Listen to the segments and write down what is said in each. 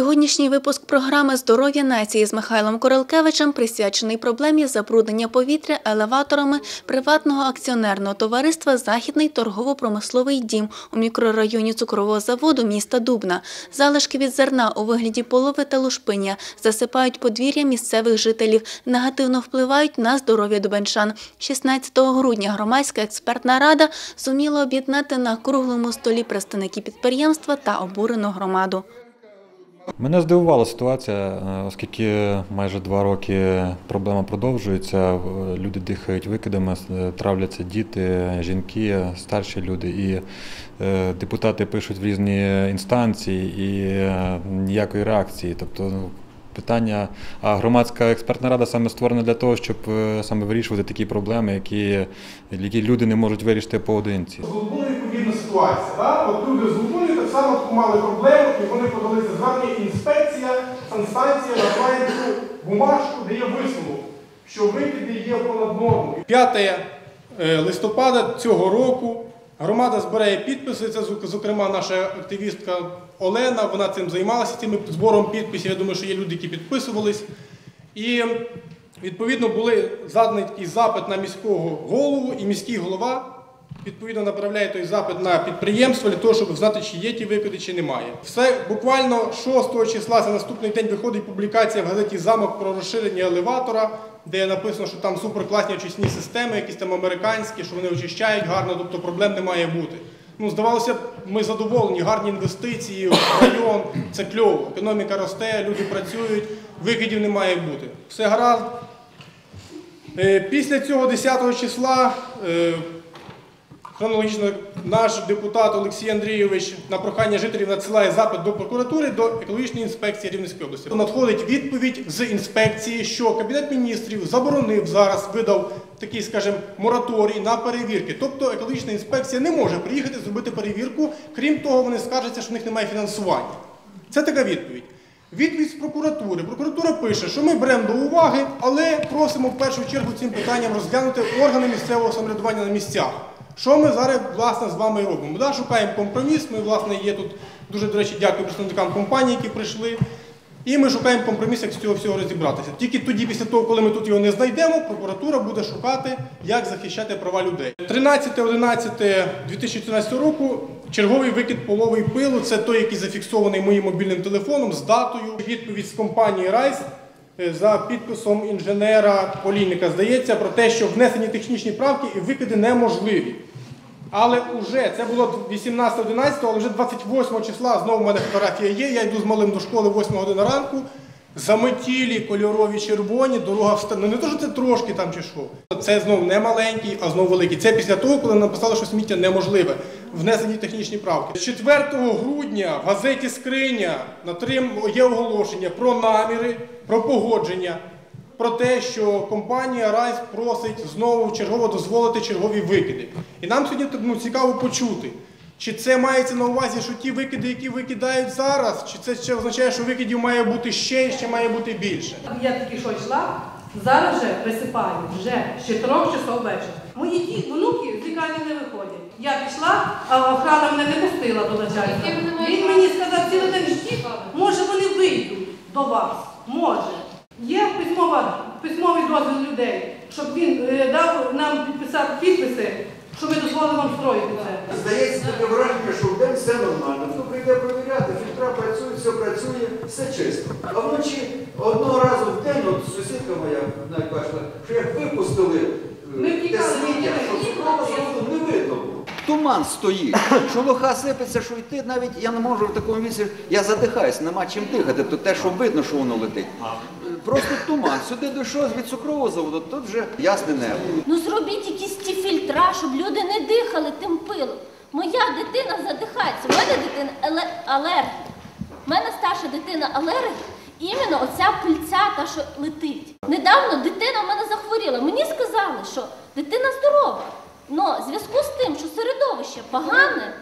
Сьогоднішній випуск програми Здоров'я нації з Михайлом Королкевичем присвячений проблемі забруднення повітря елеваторами приватного акціонерного товариства Західний торгово-промисловий дім у мікрорайоні цукрового заводу міста Дубна. Залишки від зерна у вигляді полови та лушпиння засипають подвір'я місцевих жителів, негативно впливають на здоров'я дубенчан. 16 грудня громадська експертна рада зуміла об'єднати на круглому столі представників підприємства та обурену громаду. Мене здивувала ситуація, е, оскільки майже два роки проблема продовжується. Люди дихають викидами, е, травляться діти, жінки, старші люди. І е, депутати пишуть в різні інстанції і е, ніякої реакції. Тобто ну, питання, а громадська експертна рада саме створена для того, щоб е, саме вирішувати такі проблеми, які, які люди не можуть вирішити поодинці. Ситуація. Так? От люди з так само таку мали проблему, і вони подали це звернення, інспекція, санстанція називає цю бумажку, де є висновок, що викиди є понад норму. 5 е, листопада цього року громада збирає підписи. Це зокрема наша активістка Олена. Вона цим займалася цим збором підписів. Я думаю, що є люди, які підписувались. І відповідно були заданий такий запит на міського голову, і міський голова відповідно направляє той запит на підприємство для того, щоб знати, чи є ті викиди, чи немає. Все буквально 6 числа за наступний день виходить публікація в газеті Замок про розширення елеватора, де написано, що там суперкласні очисні системи, якісь там американські, що вони очищають гарно, тобто проблем не має бути. Ну, здавалося б, ми задоволені, гарні інвестиції, в район, це кльово. Економіка росте, люди працюють, викидів не має бути. Все гаразд. Е, Після цього 10 числа хронологічно наш депутат Олексій Андрійович на прохання жителів надсилає запит до прокуратури до екологічної інспекції Рівненської області. Надходить відповідь з інспекції, що Кабінет міністрів заборонив зараз, видав такий, скажімо, мораторій на перевірки. Тобто екологічна інспекція не може приїхати зробити перевірку. Крім того, вони скаржаться, що в них немає фінансування. Це така відповідь. Відповідь з прокуратури. Прокуратура пише, що ми беремо до уваги, але просимо в першу чергу цим питанням розглянути органи місцевого самоврядування на місцях. Що ми зараз власне з вами робимо? Да, шукаємо компроміс. Ми, власне, є тут дуже, до речі, дякую представникам компанії, які прийшли. І ми шукаємо компроміс, як з цього всього розібратися. Тільки тоді, після того, коли ми тут його не знайдемо, прокуратура буде шукати, як захищати права людей. 13.11.2014 року черговий викид половий пилу це той, який зафіксований моїм мобільним телефоном з датою. Відповідь з компанії Райс е, за підписом інженера Полійника здається про те, що внесені технічні правки і викиди неможливі. Але вже це було 18-11, але вже 28 числа знову в мене фотографія є. Я йду з малим до школи 8 година ранку. Заметілі, кольорові, червоні, дорога вста... Ну не то, що це трошки там чи що. Це знов не маленький, а знов великий. Це після того, коли написали, що сміття неможливе. Внесені технічні правки. 4 грудня в газеті Скриня на є оголошення про наміри, про погодження про те, що компанія Райс просить знову чергово дозволити чергові викиди. І нам сьогодні ну, цікаво почути, чи це мається на увазі, що ті викиди, які викидають зараз, чи це ще означає, що викидів має бути ще і ще має бути більше. Я тільки що йшла, зараз вже висипаю, вже з 4 часов вечора. Мої ті внуки з лікарні не виходять. Я пішла, а охрана мене не пустила до начальства. Він мені сказав, цілий день ждіть, може вони вийдуть до вас, може. Є письмова, письмовий дозвіл людей, щоб він е, дав нам підписати підписи, що ми дозволили вам строїти це. Здається, таке враження, що вдень все нормально. Хто прийде перевіряти, фільтра працюють, все працює, все чисто. А вночі одного разу в день, от сусідка моя навіть бачила, що як випустили е, Ми те втікали, сміття, ми що втікали. з не видно було. Туман стоїть, шолоха сипеться, що йти навіть я не можу в такому віці, я задихаюсь, нема чим дихати, то те, що видно, що воно летить. Просто туман. Сюди дійшов від цукрового заводу, тут вже ясне небо. Ну зробіть якісь ті фільтра, щоб люди не дихали тим пилом. Моя дитина задихається. У мене дитина еле- алергік. У мене старша дитина алергік. Іменно оця пильця, та що летить. Недавно дитина в мене захворіла. Мені сказали, що дитина здорова. Но в зв'язку з тим, що середовище погане,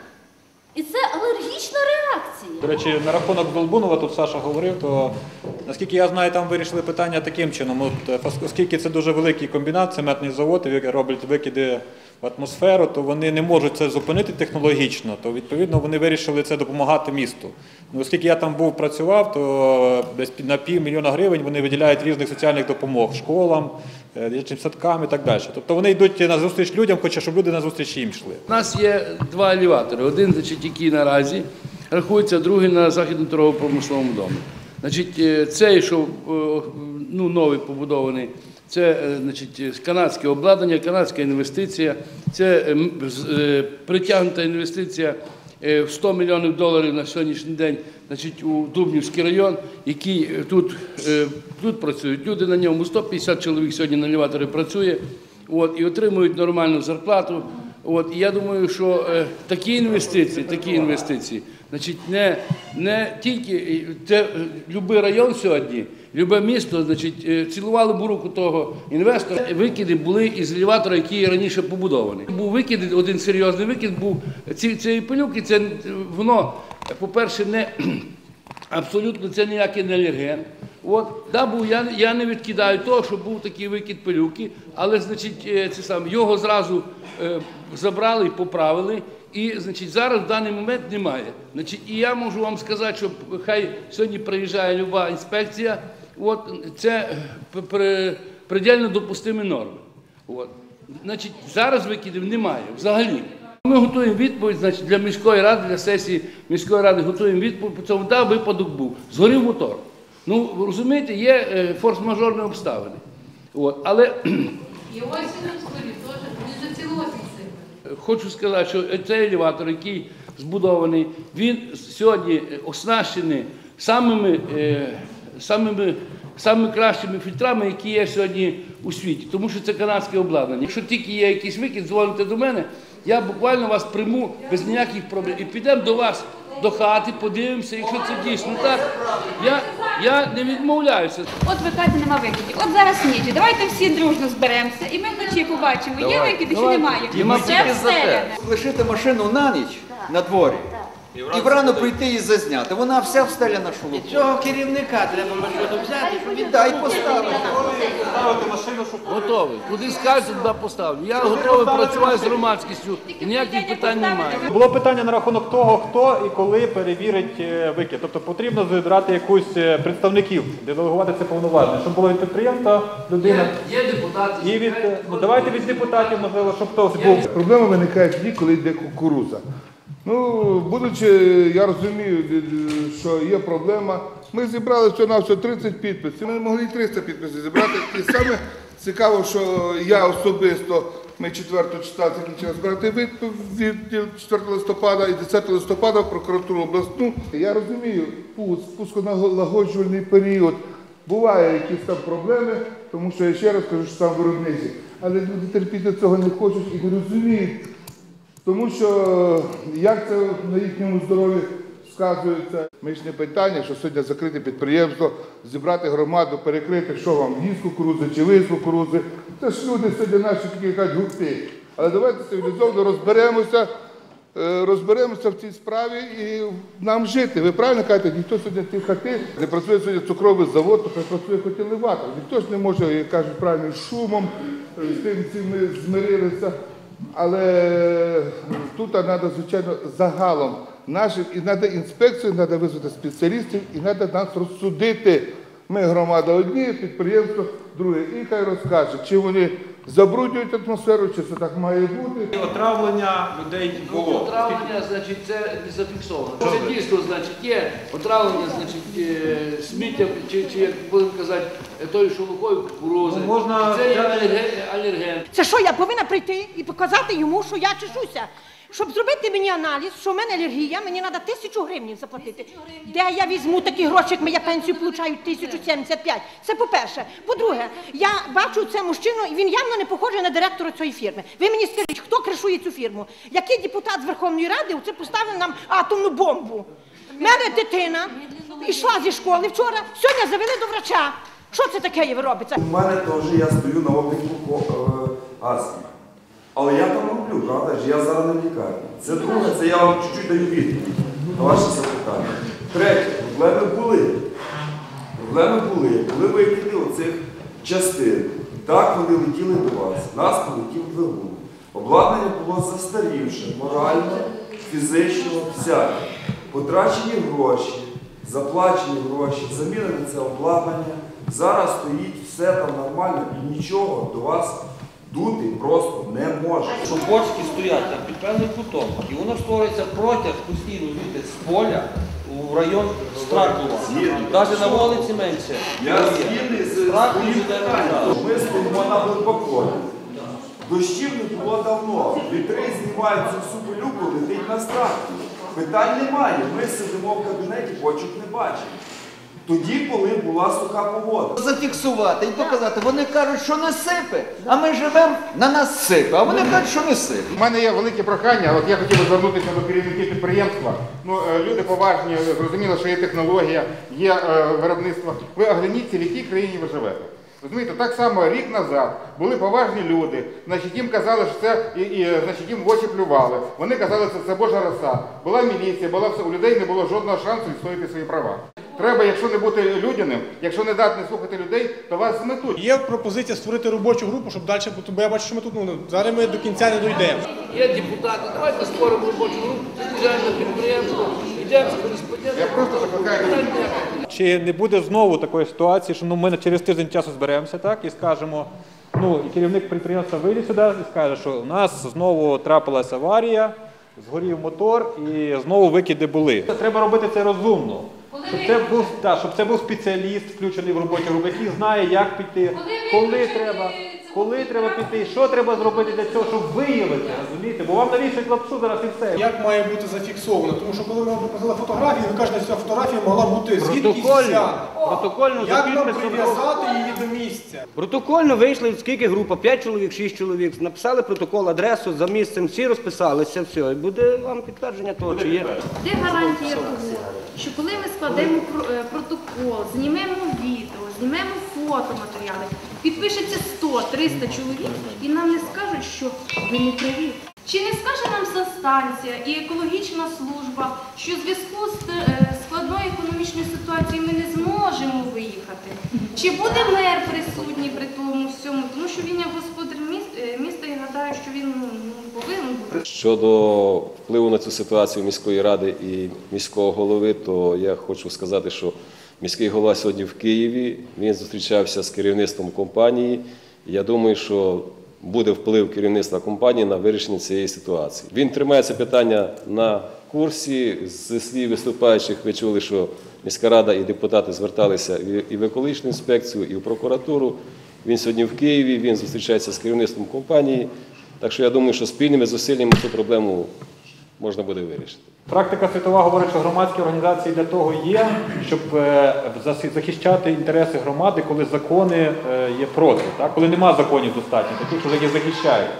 і це алергічна реакція. До речі, на рахунок Долбунова тут Саша говорив, то наскільки я знаю, там вирішили питання таким чином. От, е, оскільки це дуже великий комбінат, цементний завод, і роблять викиди в атмосферу, то вони не можуть це зупинити технологічно, то відповідно вони вирішили це допомагати місту. Ну, оскільки я там був працював, то десь під- на півмільйона гривень вони виділяють різних соціальних допомог школам, е, дитячим садкам і так далі. Тобто вони йдуть на зустріч людям, хоча щоб люди на зустріч їм йшли. У нас є два елеватори. Один, значить, який наразі рахується, другий на західному торгово-промисловому домі. Значить, е, цей, що е, ну, новий побудований, це е, значить, е, канадське обладнання, канадська інвестиція, це е, е, притягнута інвестиція е, в 100 мільйонів доларів на сьогоднішній день значить, у Дубнівський район, який е, тут, е, тут працюють люди на ньому, 150 чоловік сьогодні на елеваторі працює от, і отримують нормальну зарплату. От, і я думаю, що е, такі інвестиції, такі інвестиції, значить, не, не тільки е, це, е, любий район сьогодні, любе місто, значить, е, цілували б руку того інвестора. Викиди були із елеватора, який раніше побудований. Був викид, один серйозний викид був ці, цієї пилюки, це воно, по-перше, не Абсолютно це ніякий не алерген. От, да, був, я, я не відкидаю того, що був такий викид пилюки, але значить, це саме, його зразу е, забрали і поправили. І значить, зараз в даний момент немає. Значить, і я можу вам сказати, що хай сьогодні приїжджає люба інспекція, от, це е, предельно допустимі норми. От. Значить, зараз викидів немає взагалі. Ми готуємо відповідь значить, для міської ради, для сесії міської ради готуємо відповідь по цьому. Да, випадок був. Згорів мотор. Ну, розумієте, є е, форс-мажорні обставини. От. Але І ось він згорів, теж не зацілувався цим. Хочу сказати, що цей елеватор, який збудований, він сьогодні оснащений самими, е, самими, самими кращими фільтрами, які є сьогодні у світі, тому що це канадське обладнання. Якщо тільки є якийсь викид, дзвоните до мене, я буквально вас прийму без ніяких проблем. І підемо до вас до хати, подивимося, якщо це дійсно так. Я, я не відмовляюся. От ви кажете, нема викидів. От зараз ніч. Давайте всі дружно зберемося і ми вночі побачимо, є викиди чи немає. І ми тільки за те. Лишити машину на ніч на дворі. І врано прийти і зазняти. Вона вся встеляна шолупом. Цього керівника треба машину взяти, щоб він Дай поставити. Готовий. Куди скажете, туди поставлю. Я готовий працювати з громадськістю, і ніяких питань немає. Було питання на рахунок того, хто і коли перевірить е, викид. Тобто потрібно зібрати якусь е, представників, делегувати це повноваження, щоб було від підприємства людина. Є депутати. І від ну давайте від депутатів, можливо, щоб хтось був. Проблема виникає тоді, коли йде кукуруза. Ну, будучи, я розумію, е, що є проблема. Ми зібрали всього на 30 підписів. Ми могли 300 підписів зібрати. І саме цікаво, що я особисто, ми 4 числа закінчили збирати відповідь 4 листопада і 10 листопада в прокуратуру обласну. Я розумію, пуск, пусконалагоджувальний період. Буває якісь там проблеми, тому що я ще раз кажу, що сам виробниці. Але люди терпіти цього не хочуть і не розуміють. Тому що як це на їхньому здоров'ї сказується, ми ж не питання, що сьогодні закрити підприємство, зібрати громаду, перекрити, що вам, їсть кукурузи чи ви кукурузи. Це ж люди сьогодні наші такі кажуть гурти. Але давайте цивілізовано розберемося, е, розберемося в цій справі і нам жити. Ви правильно кажете, ніхто сьогодні ті хати, не працює сьогодні цукровий завод, то працює хоч елеватор. Ніхто ж не може, кажуть правильно, шумом, е, з тим ми змирилися. Але тут треба, звичайно, загалом нашим, і треба інспекцію, треба визвати спеціалістів, і треба нас розсудити. Ми громада одні, підприємство друге. І хай розкаже, чи вони забруднюють атмосферу, чи це так має бути. Отравлення людей було. Отравлення, значить, це не зафіксовано. Це дійсно, значить, є отравлення, значить, е, сміття, чи, чи як будемо казати, тою шелухою кукурузи. Ну, можна Це є алерген. алерген. Це що, я повинна прийти і показати йому, що я чешуся? Щоб зробити мені аналіз, що в мене алергія, мені треба тисячу гривень заплатити. Де я візьму такі гроші, як моя пенсію получаю 1075? Це по-перше. По-друге, я бачу це мужчину, і він явно не похожий на директора цієї фірми. Ви мені скажіть, хто кришує цю фірму? Який депутат з Верховної Ради оце поставив нам атомну бомбу? У мене дитина йшла зі школи вчора, сьогодні завели до врача. Що це таке є робиться? У мене теж я стою на обліку е, астми. Але я там роблю, правда? Я зараз не в лікарні. Це друге, це я вам чуть-чуть даю відповідь на ваше запитання. Третє, проблеми були. Проблеми були, коли викиди оцих частин. Так вони летіли до вас, нас полетів двигун. Обладнання було застарівше, морально, фізично, всяке. Потрачені гроші, заплачені гроші, заміни на це обладнання. Зараз стоїть все там нормально і нічого до вас дути просто. Що бочки стоять там під певним кутом, і воно створюється протяг постійно звідти з поля у район Стракова. Навіть на вулиці менше. Я згідний з своїм питанням. назад. Ми стоїмо на. Дощів не було давно. Вітри знімають цю всю пилюку, летить на страху. Питань немає. Ми сидимо в кабінеті, почок не бачимо. Тоді, коли була суха погода. Зафіксувати і показати. Вони кажуть, що не сипе, а ми живемо, на нас сипе, а вони кажуть, що не сипе. У мене є велике прохання, от я хотів би звернутися до керівників підприємства. Ну, е, люди поважні, зрозуміло, що є технологія, є е, виробництво. Ви огляніться, в якій країні ви живете. Розумієте, так само рік назад були поважні люди, значить їм казали, що це і, і значить їм в очі плювали. Вони казали, що це Божа роса. Була міліція, була все. У людей не було жодного шансу відстояти свої права. Треба, якщо не бути людяним, якщо не дати не слухати людей, то вас зметуть. Є пропозиція створити робочу групу, щоб далі, бо я бачу, що ми тут ну, зараз ми до кінця не дійдемо. Є депутати, давайте створимо робочу групу, на підприємство, йдемо Я просто закликаю. Чи не буде знову такої ситуації, що ну, ми через тиждень часу зберемося так і скажемо, ну і керівник підприємства вийде сюди і скаже, що у нас знову трапилася аварія, згорів мотор і знову викиди були. Треба робити це розумно. Щоб це був та, щоб це був спеціаліст, включений в робочу групу, який знає, як піти, коли треба, коли треба піти, що треба зробити для цього, щоб виявити, розумієте? Бо вам навіщо лапшу зараз і все. Як має бути зафіксовано? Тому що коли ви вам показали фотографію, ви кажете, що ця фотографія могла бути звідкись, Протокольно. Протокольно за Як нам підписом прив'язати її до місця? Протокольно вийшли, скільки група, 5 чоловік, 6 чоловік, написали протокол, адресу, за місцем всі розписалися, все, і буде вам підтвердження того, чи є. Де гарантія того, що коли ми складемо про- е, протокол, знімемо відео, знімемо фотоматеріали, підпишеться 100-300 чоловік і нам не скажуть, що ви не праві. Чи не скаже нам санстанція і екологічна служба, що в зв'язку з е, складною економічною ситуацією ми не зможемо виїхати? Чи буде мер присутній при тому всьому? Тому що він як господар е, міста, я гадаю, що він ну, ну, повинен бути. Щодо впливу на цю ситуацію міської ради і міського голови, то я хочу сказати, що міський голова сьогодні в Києві, він зустрічався з керівництвом компанії. Я думаю, що буде вплив керівництва компанії на вирішення цієї ситуації. Він тримає це питання на курсі. З слів виступаючих ви чули, що міська рада і депутати зверталися і- в екологічну інспекцію, і в прокуратуру. Він сьогодні в Києві, він зустрічається з керівництвом компанії. Так що я думаю, що спільними зусиллями цю проблему можна буде вирішити. Практика світова говорить, що громадські організації для того є, щоб е, захищати інтереси громади, коли закони е, є проти, так? коли нема законів достатньо, таких, що їх захищають.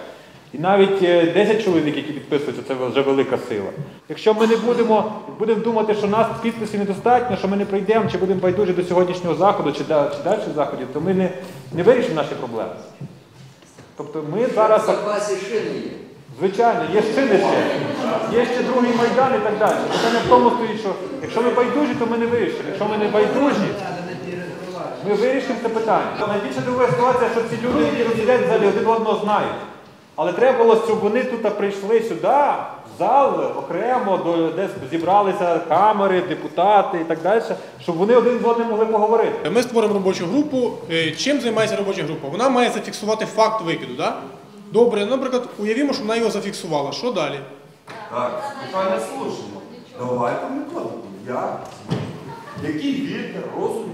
І навіть е, 10 чоловік, які підписуються, це вже велика сила. Якщо ми не будемо, будемо думати, що нас підписів недостатньо, що ми не прийдемо, чи будемо байдужі до сьогоднішнього заходу, чи, чи далі заходів, то ми не, не вирішимо наші проблеми. Тобто ми зараз. В запасі шини є. Звичайно, є шини ще. Є ще другий майдан і так далі. Питання в тому стоїть, що якщо ми байдужі, то ми не вирішимо. Якщо ми не байдужі, ми вирішимо це питання. Найбільше дивує ситуація, що ці люди, які розділяють залі, один одного знають. Але треба було, щоб вони тут прийшли сюди, в зал, окремо, де зібралися камери, депутати і так далі, щоб вони один з одним могли поговорити. Ми створимо робочу групу. Е, Чим займається робоча група? Вона має зафіксувати факт викиду, так? Добре, наприклад, уявімо, що вона його зафіксувала. Що далі? Так, питання слушне. Давайте методику. Як? Який вітер, розум,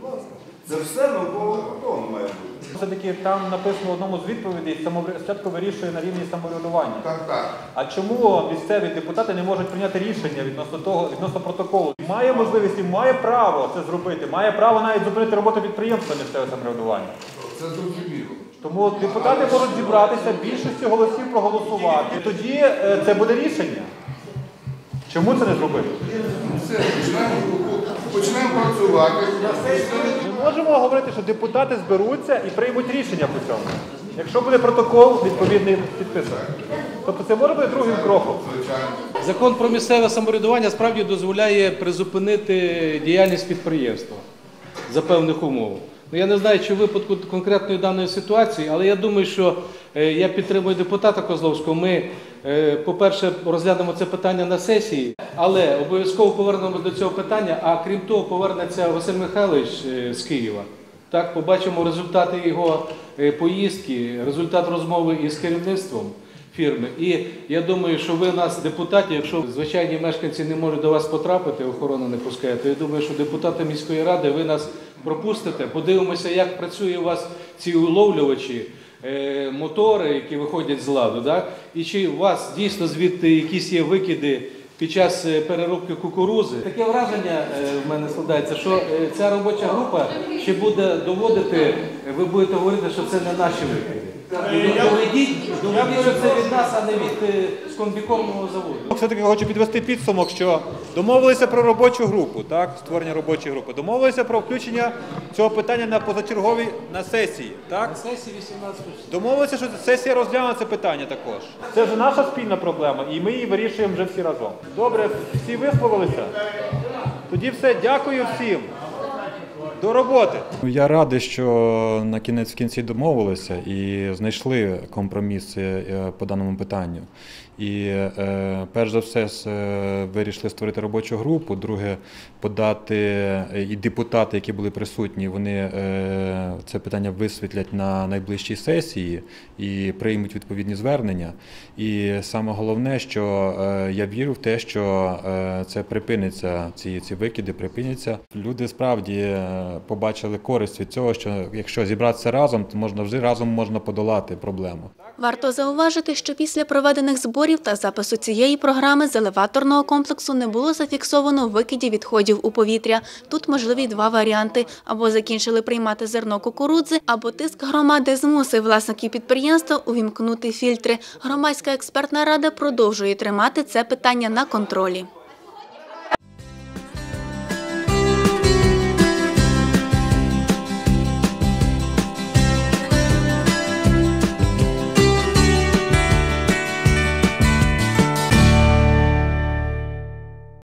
будь ласка. Це все науково готово має бути. Все-таки там написано в одному з відповідей, самовр- спочатку вирішує на рівні самоврядування. Так, так. А чому місцеві депутати не можуть прийняти рішення відносно того, відносно протоколу? Має можливість і має право це зробити, має право навіть зупинити роботу підприємства місцевого самоврядування. Це зрозуміло. Тому депутати можуть зібратися, більшістю голосів проголосувати. І тоді е, це буде рішення. Чому це не зробити? Починаємо працювати. Ми можемо говорити, що депутати зберуться і приймуть рішення по цьому. Якщо буде протокол, відповідний підписаний. Тобто це може бути другим кроком. Закон про місцеве самоврядування справді дозволяє призупинити діяльність підприємства за певних умов. Ну, я не знаю, чи в випадку конкретної даної ситуації, але я думаю, що е, я підтримую депутата Козловського. Ми, е, по-перше, розглянемо це питання на сесії, але обов'язково повернемо до цього питання. А крім того, повернеться Василь Михайлович е, з Києва. Так, побачимо результати його поїздки, результат розмови із керівництвом фірми. І я думаю, що ви нас, депутатів, якщо звичайні мешканці не можуть до вас потрапити, охорона не пускає, то я думаю, що депутати міської ради ви нас пропустите, подивимося, як працює у вас ці уловлювачі. е, Мотори, які виходять з ладу, да? і чи у вас дійсно звідти якісь є викиди під час е, переробки кукурузи? Таке враження е, в мене складається, що е, ця робоча група ще буде доводити, ви будете говорити, що це не наші викиди. Доведіть, доведіть, що це від нас, а не від е, заводу. Все-таки хочу підвести підсумок, що домовилися про робочу групу, так, створення робочої групи. Домовилися про включення цього питання на позачерговій на сесії. Так? На сесії 18 Домовилися, що сесія розгляне це питання також. Це вже наша спільна проблема, і ми її вирішуємо вже всі разом. Добре, всі висловилися? Тоді все, дякую всім. До роботи. Я радий, що на кінець в кінці домовилися і знайшли компроміс е, по даному питанню. І е, перш за все е, вирішили створити робочу групу. Друге, подати е, і депутати, які були присутні, вони е, це питання висвітлять на найближчій сесії і приймуть відповідні звернення. І саме головне, що е, я вірю в те, що е, це припиниться, ці, ці викиди припиняться. Люди справді е, побачили користь від цього, що якщо зібратися разом, то можна вже разом можна подолати проблему. Варто зауважити, що після проведених зборів та запису цієї програми з елеваторного комплексу не було зафіксовано викидів відходів у повітря. Тут можливі два варіанти: або закінчили приймати зерно кукурудзи, або тиск громади змусив власників підприємства увімкнути фільтри. Громадська експертна рада продовжує тримати це питання на контролі.